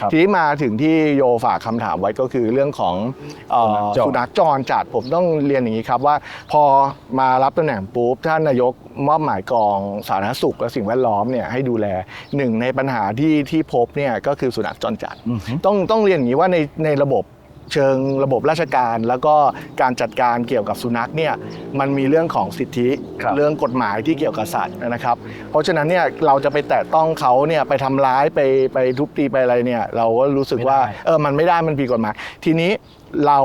ครับทีนี้มาถึงที่โยฝากคำถามไว้ก็คือเรื่องของเอ่อสุสุนันัขขจจรรจัดผมต้องเรียนอย่างนี้ครับว่า พอมารับตำแหน่งปุ๊บท่านนายกมอบหมายกองสาธารณสุขและสิ่งแวดล้อมเนี่ยให้ดูแลหนึ่งในปัญหาที่ที่พบเนี่ยก็คือสุนัขจรจัด อือฮึ ต้องต้องเรียนอย่างนี้ว่าในในระบบ เชิงระบบราชการ แล้วก็การจัดการเกี่ยวกับสุนัขเนี่ยมันมีเรื่องของสิทธิครับเรื่องกฎหมายที่เกี่ยวกับสัตว์นะครับ เพราะฉะนั้นเนี่ยเราจะไปแตะต้องเขาเนี่ยไปทำร้ายไปไปทุบตีไปอะไรเนี่ยเราก็รู้สึกว่าเออมันไม่ได้มันผิดกฎหมาย ทีนี้เรา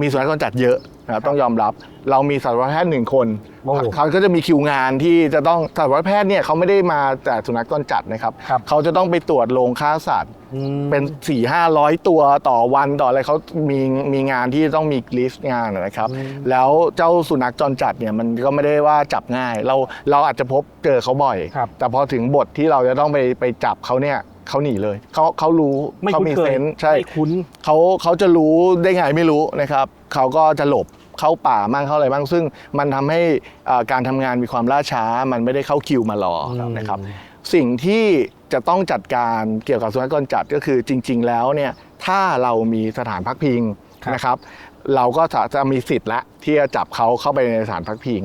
มีสุนัขจรจัดเยอะนะครับต้องยอมรับเรามีสัตวแพทย์หนึ่งคนโอ้โหเขาก็จะมีคิวงานที่จะต้องสัตวแพทย์เนี่ยเขาไม่ได้มาแต่สุนัขจรจัดนะครับครับเขาจะต้องไปตรวจโรงฆ่าสัตว์อืม เป็น4ี่ห้าร้อยตัวต่อวันต่ออะไรเขามีมีงานที่ต้องมีลิสต์งานนะครับ แล้วเจ้าสุนัขจรจัดเนี่ยมันก็ไม่ได้ว่าจับง่าย เราเราอาจจะพบเจอเขาบ่อย ครับแต่พอถึงบทที่เราจะต้องไปไปจับเขาเนี่ยเขาหนีเลยเขาเขารู้ไม่เขาคุ้นมีเคเซยนส์ใช่ ไม่คุ้น เขาเขาจะรู้ได้ไงไม่รู้นะครับเขาก็จะหลบเข้าป่ามั่งเข้าอะไรบ้างซึ่งมันทำให้เอ่อการทำงานมีความล่าช้ามันไม่ได้เข้าคิวมารออืมนะครับ สิ่งที่ จะต้องจัดการเกี่ยวกับสุนัขจรจัดก็คือจริง ๆ แล้วเนี่ยถ้าเรามีสถานพักพิงครับนะครับ เราก็จะจะมีสิทธิ์ละที่จะจับเขาเข้าไปในสถานพักพิง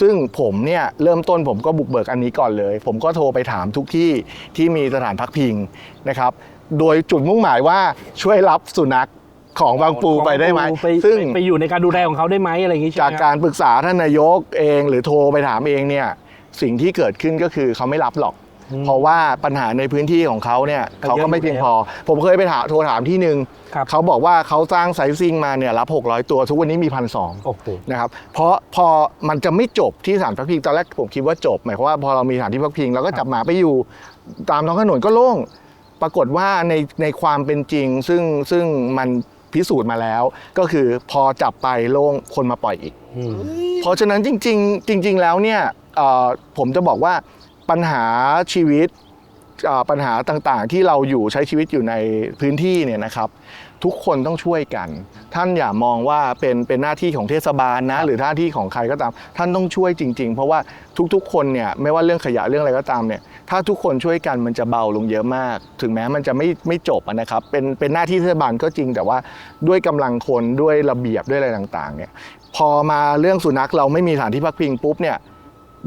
ซึ่งผมเนี่ยเริ่มต้นผมก็บุกเบิกอันนี้ก่อนเลย ผมก็โทรไปถามทุกที่ที่มีสถานพักพิงนะครับ โดยจุดมุ่งหมายว่าช่วยรับสุนัขของบางปูไปได้ไหมปซึ่งไปไปอยู่ในการดูแลของเขาได้ไหมอะไรอย่างงี้ใช่ไหมจากการปรึกษาท่านนายกเอง หรือโทรไปถามเองเนี่ยสิ่งที่เกิดขึ้นก็คือเขาไม่รับหรอก เพราะว่าปัญหาในพื้นที่ของเขาเนี่ยเขาก็ไม่เพียงพอ ผมเคยไปถามโทรถามที่หนึ่งครับเขาบอกว่าเขาสร้างไซซิ่งมาเนี่ยรับ 600 ตัวทุกวันนี้มีพันสองโอ้โหนะครับเพราะพอมันจะไม่จบที่สถานพักพิงตอนแรกผมคิดว่าจบ หมายความว่าพอเรามีสถานที่พักพิงเราก็จับหมาไปอยู่ตามท้องถนนก็โล่งปรากฏว่าในในความเป็นจริง ซึ่งซึ่งมันพิสูจน์มาแล้ว ก็คือพอจับไปโล่งคนมาปล่อยอีกอืมเพราะฉะนั้นจริง ๆ จริง ๆ แล้วเนี่ยเอ่อผมจะบอกว่า ปัญหาชีวิตปัญหาต่างๆ ที่เราอยู่ใช้ชีวิตอยู่ในพื้นที่เนี่ยนะครับ ทุกคนต้องช่วยกัน ท่านอย่ามองว่าเป็นเป็นหน้าที่ของเทศบาลนะ หรือหน้าที่ของใครก็ตาม ท่านต้องช่วยจริง ๆ เพราะว่าทุกๆ คนเนี่ยไม่ว่าเรื่องขยะเรื่องอะไรก็ตามเนี่ยถ้าทุกคนช่วยกันมันจะเบาลงเยอะมาก ถึงแม้มันจะไม่ไม่จบนะครับเป็นเป็นหน้าที่เทศบาลก็จริง แต่ว่าด้วยกำลังคนด้วยระเบียบด้วยอะไรต่างๆเนี่ยพอมาเรื่องสุนัขเราไม่มีสถานที่พักพิงปุ๊บเนี่ย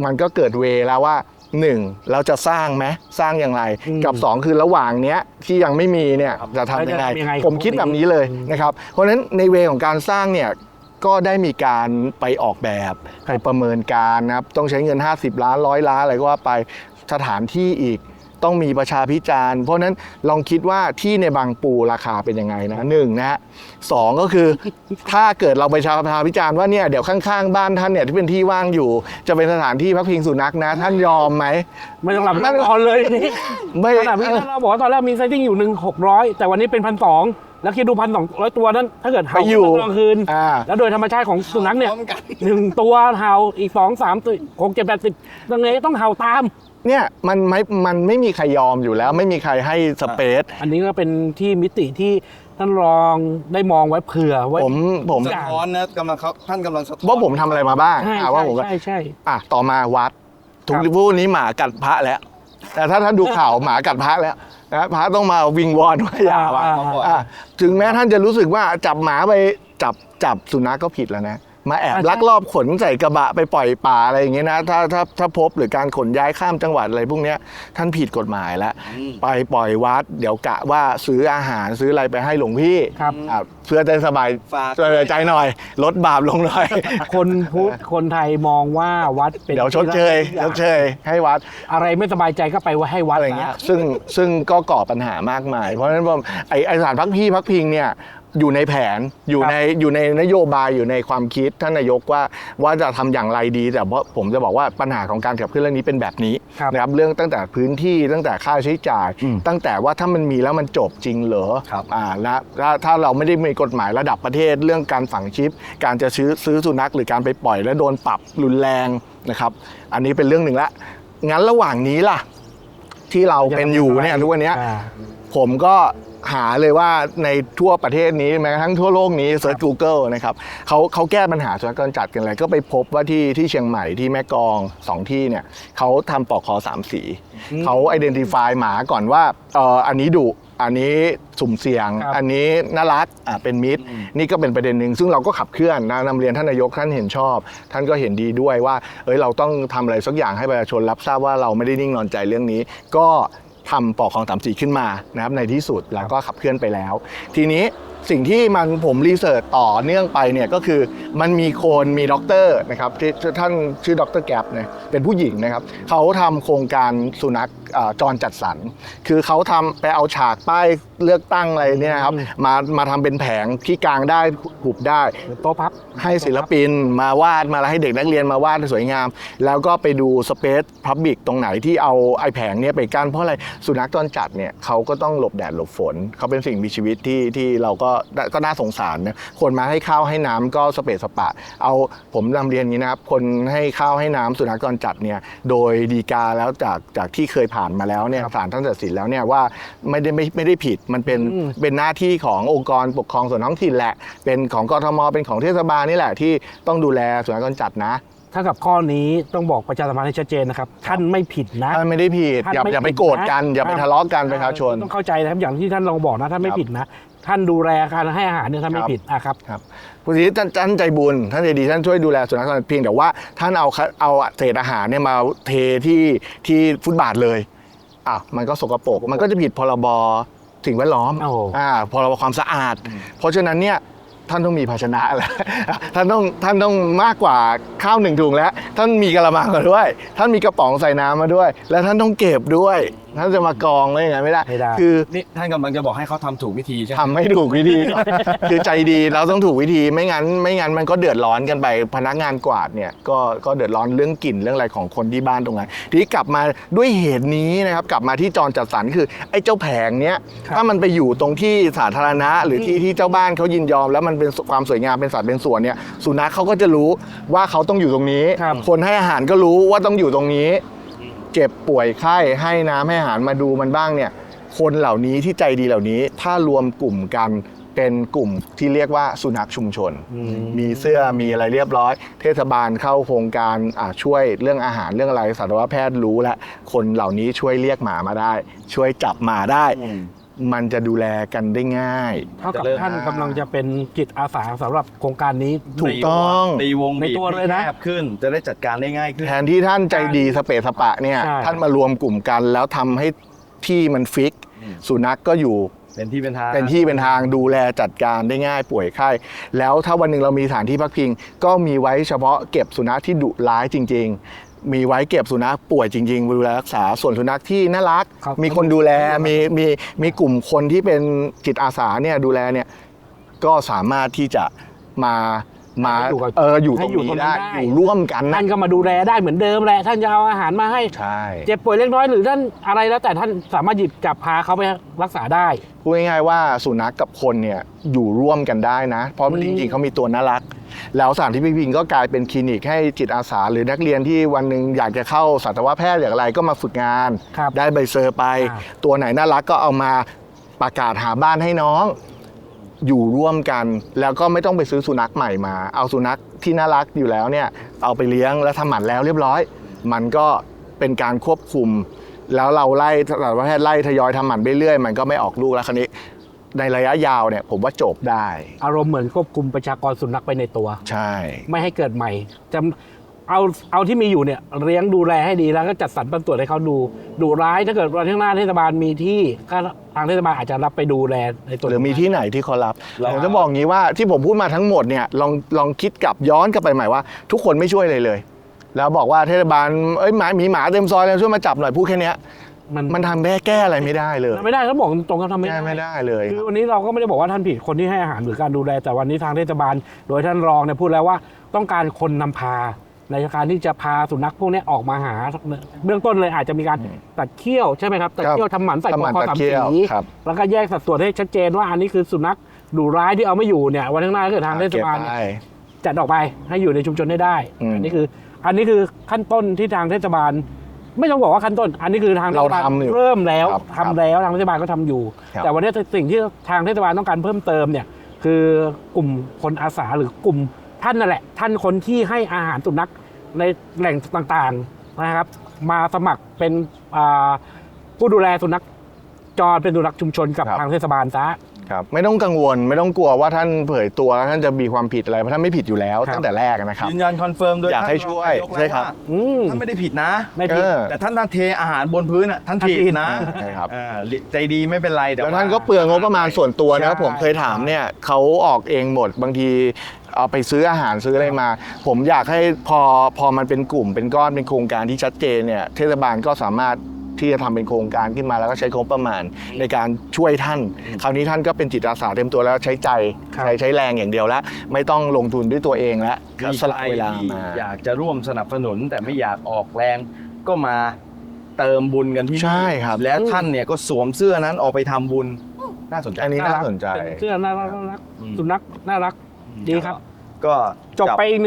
มันก็เกิดเวแล้วว่า หนึ่งเราจะสร้างไหมสร้างอย่างไรอืมกับสองคือระหว่างเนี้ยที่ยังไม่มีเนี่ยจะทำยังไง จะทำยังไง ผมคิดแบบนี้เลยนะครับ เพราะฉะนั้นในเวของการสร้างเนี่ยก็ได้มีการไปออกแบบไปประเมินการนะครับต้องใช้เงิน 50 ล้านร้อยล้านอะไรก็ว่าไปสถานที่อีก ต้องมีประชาพิจารณ์ เพราะฉะนั้นลองคิดว่าที่ในบางปูราคาเป็นยังไงนะหนึ่งนะฮะสองก็คือถ้าเกิดเราไปชาประชาพิจารณ์ว่าเนี่ยเดี๋ยวข้างๆ บ้านท่านเนี่ยที่เป็นที่ว่างอยู่ จะเป็นสถานที่พักพิงสุนัขนะ ท่านยอมไหมไม่ต้องหลับไม่ต้องนอนเลยนี่ไม่ขนาดพี่เราบอกว่าตอนแรกมีไซติ้งอยู่หนึ่งหกร้อยแต่วันนี้เป็นพันสอง แล้วคิดดูพันสองร้อยตัวนั้น ถ้าเกิดไปเห่าอยู่ตอนกลางคืน อ่า แล้วโดยธรรมชาติของสุนัขเนี่ยหนึ่งตัวเห่าอีกสองสามตัวหกเจ็ดแปดสิบยังไงต้องเห่าตาม เนี่ยมันไม่มันไม่มีใครยอมอยู่แล้ว ไม่มีใครให้สเปซอันนี้ก็เป็นที่มิติที่ท่านรองได้มองไว้เผื่อไว้ ผมผมทุกสะอย่าง ท้อนนะกำลังเขาท่านกำลังสะท้อนว่าผมทำอะไรมาบ้างใช่อะว่าผมใช่ใช่ อะต่อมาวัดทุกครับผู้นี้หมากัดพระแล้ว แต่ถ้าท่านดูข่าวหมากัดพระแล้วนะพระต้องมาวิงวอนว่าอย่าว่ะอ่าอะถึงแม้ท่านจะรู้สึกว่าจับหมาไปจับจับสุนัขก็ผิดแล้วนะ มาแอบอ่าใช่ลักลอบขนใส่กระบะไปปล่อยป่าอะไรอย่างเงี้ยนะถ้าถ้าถ้าพบหรือการขนย้ายข้ามจังหวัดอะไรพวกเนี้ยท่านผิดกฎหมายแล้วไปปล่อยวัด เดี๋ยวกะว่าซื้ออาหารซื้ออะไรไปให้หลวงพี่ครับอะเพื่อจะสบายฝาก สบายใจหน่อย ลดบาปลงหน่อย คนพุทธคนไทยมองว่าวัดเป็นเดี๋ยวชดเชยชดเชยให้วัด อะไรไม่สบายใจก็ไปว่าให้วัดอะไรเงี้ยซะซึ่งซึ่งก็ก่อปัญหามากมาย เพราะฉะนั้นผมไอไอสถานพักพี่พักพิงเนี่ย อยู่ในแผนอยู่ครับในอยู่ในนโยบายอยู่ในความคิดท่านนายกว่าว่าจะทำอย่างไรดี แต่ว่าผมจะบอกว่าปัญหาของการขับเคลื่อนเรื่องนี้เป็นแบบนี้ครับนะครับเรื่องตั้งแต่พื้นที่ตั้งแต่ค่าใช้จ่ายอืมตั้งแต่ว่าถ้ามันมีแล้วมันจบจริงเหรอครับอ่าและถ้าถ้าเราไม่ได้มีกฎหมายระดับประเทศ เรื่องการฝังชิป การจะซื้อซื้อสุนัขหรือการไปปล่อยแล้วโดนปรับรุนแรงนะครับ อันนี้เป็นเรื่องหนึ่งละงั้นระหว่างนี้ล่ะ ที่เราเป็นอยู่เนี่ยทุกวันเนี้ยอ่าผมก็ หาเลยว่าในทั่วประเทศนี้แม้กระทั่งทั่วโลกนี้เซิร์ช Google นะครับเขาเขาแก้ปัญหาสุนัขจรจัดกันเลยก็ไปพบว่าที่ที่เชียงใหม่ที่แม่กลองสองที่เนี่ยเขาทำปลอกคอสามสีอืมเขา identify หมาก่อนว่าเอออันนี้ดุอันนี้สุ่มเสี่ยงครับอันนี้น่ารักอะเป็นมิตร นี่ก็เป็นประเด็นหนึ่งซึ่งเราก็ขับเคลื่อนนะนำเรียนท่านนายกท่านเห็นชอบ ท่านก็เห็นดีด้วยว่า เอ้ยเราต้องทำอะไรสักอย่างให้ประชาชนรับทราบว่าเราไม่ได้นิ่งนอนใจเรื่องนี้ ก็ ทำปอกของสามสีขึ้นมานะครับในที่สุดแล้วก็ขับเคลื่อนไปแล้ว ทีนี้สิ่งที่มันผมรีเสิร์ชต่อเนื่องไปเนี่ยก็คือมันมีคนมีด็อกเตอร์นะครับที่ท่านชื่อด็อกเตอร์แกรบเนี่ยเป็นผู้หญิงนะครับเขาทำโครงการสุนัข จรจัดสรร คือเขาทำไปเอาฉากป้ายเลือกตั้งอะไรเนี่ยนะครับ มามาทำเป็นแผงที่กลางได้หุบได้โต๊ะพับให้ศิลปินมาวาดมาแล้วให้เด็กนักเรียนมาวาดให้สวยงาม แล้วก็ไปดูสเปซพับบิกตรงไหนที่เอาไอ้แผงเนี้ยไปกั้นเพราะอะไรสุนัขจรจัดเนี่ยเขาก็ต้องหลบแดดหลบฝน เขาเป็นสิ่งมีชีวิตที่ที่เราก็ก็น่าสงสารนะคนมาให้ข้าวให้น้ำก็สเปซสปะ เอาผมนำเรียนอย่างนี้นะครับคนให้ข้าวให้น้ำสุนัขจรจัดเนี่ยโดยดีกาแล้วจากจากที่เคยผ่านมาแล้วเนี่ยศาลท่านตัดสินแล้วเนี่ยว่าไม่ได้ไม่ไม่ได้ผิดมันเป็นอืมเป็นหน้าที่ขององค์กรปกครองส่วนท้องถิ่นแหละ เป็นของกทมเป็นของเทศบาลนี่แหละที่ต้องดูแลสุนัขจรจัดนะถ้ากับข้อนี้ต้องบอกประชาสัมพันธ์ให้ชัดเจนนะครับท่านไม่ผิดนะท่านไม่ได้ผิดท่านอย่าไม่อย่าไปผิดโกรธนะกันอย่าไปครับทะเลาะกันประชาชนต้องเข้าใจนะครับอย่างที่ท่านลองบอกนะท่านไม่ครับผิดนะ ท่านดูแลการให้อาหารเนี่ยท่านไม่ครับผิดอะครับครับผู้ที่ท่านท่านใจบุญท่านใจดีท่านช่วยดูแลสุนัขจรจัดเพียงแต่ว่าท่านเอาเขาเอาเศษอาหารเนี่ยมาเทที่ที่ฟุตบาทเลยอะมันก็สกปรกมันก็จะผิดพรบสิ่งแวดล้อมโอ้อ่าพรบความสะอาด เพราะฉะนั้นเนี่ยท่านต้องมีภาชนะแล้วท่านต้องท่านต้องมากกว่าข้าวหนึ่งถุงแล้ว ท่านมีกระมังมาด้วย ท่านมีกระป๋องใส่น้ำมาด้วย แล้วท่านต้องเก็บด้วย ท่านจะมากองไว้อย่างนั้นไม่ได้ ไม่ได้ คือนี่ท่านกำลังจะบอกให้เขาทำถูกวิธีใช่ไหมทำให้ถูกวิธีคือใจดีเราต้องถูกวิธีไม่งั้น ไม่งั้นมันก็เดือดร้อนกันไป พนักงานกวาดเนี่ยก็ก็เดือดร้อนเรื่องกลิ่นเรื่องอะไรของคนที่บ้านตรงนั้นทีนี้กลับมาด้วยเหตุนี้นะครับกลับมาที่จรจัดสรรคือไอ้เจ้าแผงเนี้ยครับถ้ามันไปอยู่ตรงที่สาธารณะ หรือที่ที่เจ้าบ้านเขายินยอม แล้วมันเป็นความสวยงามเป็นสัตว์เป็นส่วนเนี่ยสุนัขเขาก็จะรู้ว่าเขาต้องอยู่ตรงนี้ ครับคนให้อาหารก็รู้ว่าต้องอยู่ตรงนี้ เจ็บป่วยไข้ให้น้ำให้อาหารมาดูมันบ้างเนี่ย คนเหล่านี้ที่ใจดีเหล่านี้ ถ้ารวมกลุ่มกันเป็นกลุ่มที่เรียกว่าสุนัขชุมชน มีเสื้อมีอะไรเรียบร้อย เทศบาลเข้าโครงการอ่าช่วยเรื่องอาหารเรื่องอะไรสัตวแพทย์รู้แล้วคนเหล่านี้ช่วยเรียกหมามาได้ ช่วยจับหมาได้ มันจะดูแลกันได้ง่าย เท่ากับจะเริ่มท่านกำลังจะเป็นจิตอาสาสำหรับโครงการนี้ ถูกต้อง ตีวงในตัวเลยนะ แคบขึ้นจะได้จัดการได้ง่ายขึ้น แทนที่ท่านใจดีสเปซสปะเนี่ย ใช่ ท่านมารวมกลุ่มกันแล้วทำให้ที่มันฟิก อืม สุนัขก็อยู่ เป็นที่เป็นทางเป็นที่เป็นทางดูแลจัดการได้ง่ายป่วยไข้แล้วถ้าวันหนึ่งเรามีสถานที่พักพิง ก็มีไว้เฉพาะเก็บสุนัขที่ดุร้ายจริง ๆ มีไว้เก็บสุนัขป่วยจริงๆดูแลรักษาส่วนสุนัขที่น่ารัก ครับมีคนดูแลมีมีมีกลุ่มคนที่เป็นจิตอาสาเนี่ยดูแลเนี่ยก็สามารถที่จะมามาให้อยู่กับเอออยู่ตให้รงอยู่ตรงนี้นี้ได้ได้ อยู่ร่วมกันท่านะนก็มาดูแลได้เหมือนเดิมแหละท่านจะเอาอาหารมาให้ ใช่ เจ็บป่วยเล็กน้อยหรือท่านอะไรแล้วแต่ท่านสามารถหยิบจับพาเขาไปรักษาได้ พูดง่ายๆว่าสุนัขกับคนเนี่ยอยู่ร่วมกันได้นะ เพราะอืมจริงๆเขามีตัวน่ารัก แล้วสถานที่พิพิงก็กลายเป็นคลินิกให้จิตอาสา หรือนักเรียนที่วันหนึ่งอยากจะเข้าสัตวแพทย์อย่างไรก็มาฝึกงาน ครับได้ใบเซอร์ไป อ่า ตัวไหนน่ารักก็เอามาประกาศหาบ้านให้น้อง อยู่ร่วมกัน แล้วก็ไม่ต้องไปซื้อสุนัขใหม่มา เอาสุนัขที่น่ารักอยู่แล้วเนี่ยเอาไปเลี้ยงแล้วทำหมันแล้วเรียบร้อย มันก็เป็นการควบคุม แล้วเราไล่สัตวแพทย์ไล่ทยอยทำหมันไปเรื่อยมันก็ไม่ออกลูกแล้วคราวนี้ ในระยะยาวเนี่ยผมว่าจบได้ อารมณ์เหมือนควบคุมประชากรสุนัขไปในตัว ใช่ ไม่ให้เกิดใหม่จะเอาเอาที่มีอยู่เนี่ยเลี้ยงดูแลให้ดีแล้วก็จัดสรรปันส่วนให้เขาดูดูร้ายถ้าเกิดวันข้างหน้าเทศบาลมีที่ก็ทางเทศบาลอาจจะรับไปดูแลในตัวหรือมีที่ไหนที่เขารับเราผมจะบอกงี้ว่าที่ผมพูดมาทั้งหมดเนี่ยลองลองคิดกลับย้อนกลับไปใหม่ว่า ทุกคนไม่ช่วยเลยเลย แล้วบอกว่าเทศบาลเอ้ยหมามีหมาเต็มซอยแล้วช่วยมาจับหน่อยพูดแค่เนี้ย มันมันทำแก้แก้อะไรไม่ได้เลยไม่ได้เขาบอกตรงๆเขาทำไม่แก้ได้ไม่ได้เลยคือวันนี้เราก็ไม่ได้บอกว่าท่านผิดคนที่ให้อาหารหรือการดูแลแต่วันนี้ทางเทศบาล โดยท่านรองเนี่ยพูดแล้วว่าต้องการคนนำพา ในการที่จะพาสุนัขพวกนี้ออกมาหา เบื้องต้นเลยอาจจะมีการตัดเขี้ยวใช่ไหมครับตัดครับเขี้ยวทำหมันใส่ทำหมันคอตัดสามเขี้สียวครับ แล้วก็แยกสัดส่วนให้ชัดเจนว่าอันนี้คือสุนัขดุร้ายที่เอาไม่อยู่เนี่ยวันข้างหน้าถ้าเกิดทางเทศบาลเก็เนี่ยได้จัดออกไปให้อยู่ในชุมชนได้ได้อืม อันนี้คือ อันนี้คือขั้นต้นที่ทางเทศบาล ไม่ต้องบอกว่าขั้นต้น อันนี้คือทางเทศบาลเราทำอยู่เริ่มแล้วครับทำแล้วทางเทศบาลก็ทำอยู่ ครับ แต่วันนี้สิ่งที่ทางเทศบาลต้องการเพิ่มเติมเนี่ย คือกลุ่มคนอาสาหรือกลุ่มท่านนั่นแหละ ท่านคนที่ให้อาหารสุนัขในแหล่งต่างๆนะครับ มาสมัครเป็นอ่าผู้ดูแลสุนัขจรเป็นสุนัขชุมชนกับครับ ทางเทศบาลซะ ครับไม่ต้องกังวลไม่ต้องกลัวว่าท่านเผยตัวแล้วท่านจะมีความผิดอะไรเพราะท่านไม่ผิดอยู่แล้ว ครับ ตั้งแต่แรกนะครับ ยืนยันคอนเฟิร์มโดยอยากให้ท่นช่วยรองนายกใช่ครับแล้วอืมว่าท่านไม่ได้ผิดนะ ไม่ผิด เออ แต่ท่านเทอาหารบนพื้นอะท่านท่านผิดผิดนะใช่ครับอ่าใจดีไม่เป็นไรแต่แล้วท่านก็เปลืองงบประมาณส่วนตัวนะครับใช่ผมเคยถามเนี่ยเขาออกเองหมดบางทีเอาไปซื้ออาหารซื้ออะไรมา ผมอยากให้พอพอมันเป็นกลุ่มเป็นก้อนเป็นโครงการที่ชัดเจนเนี่ยเทศบาลก็สามารถ ที่จะทำเป็นโครงการขึ้นมาแล้วก็ใช้งบประมาณในการช่วยท่าน คราวนี้ท่านก็เป็นจิตอาสาเต็มตัวแล้วใช้ใจครับใช้ใช้แรงอย่างเดียวแล้ว ไม่ต้องลงทุนด้วยตัวเองแล้วมีสละเวลาใครที่มาอยากจะร่วมสนับสนุนแต่ไม่อยากออกแรงก็มาเติมบุญกันที่นี่ใช่ครับ และท่านเนี่ยก็สวมเสื้อนั้นออกไปทำบุญน่าสนใจอันนี้น่าสนใจเป็นเสื้อน่ารักน่ารักอืมสุนัขน่ารักดีครับ ก็จบไปอีก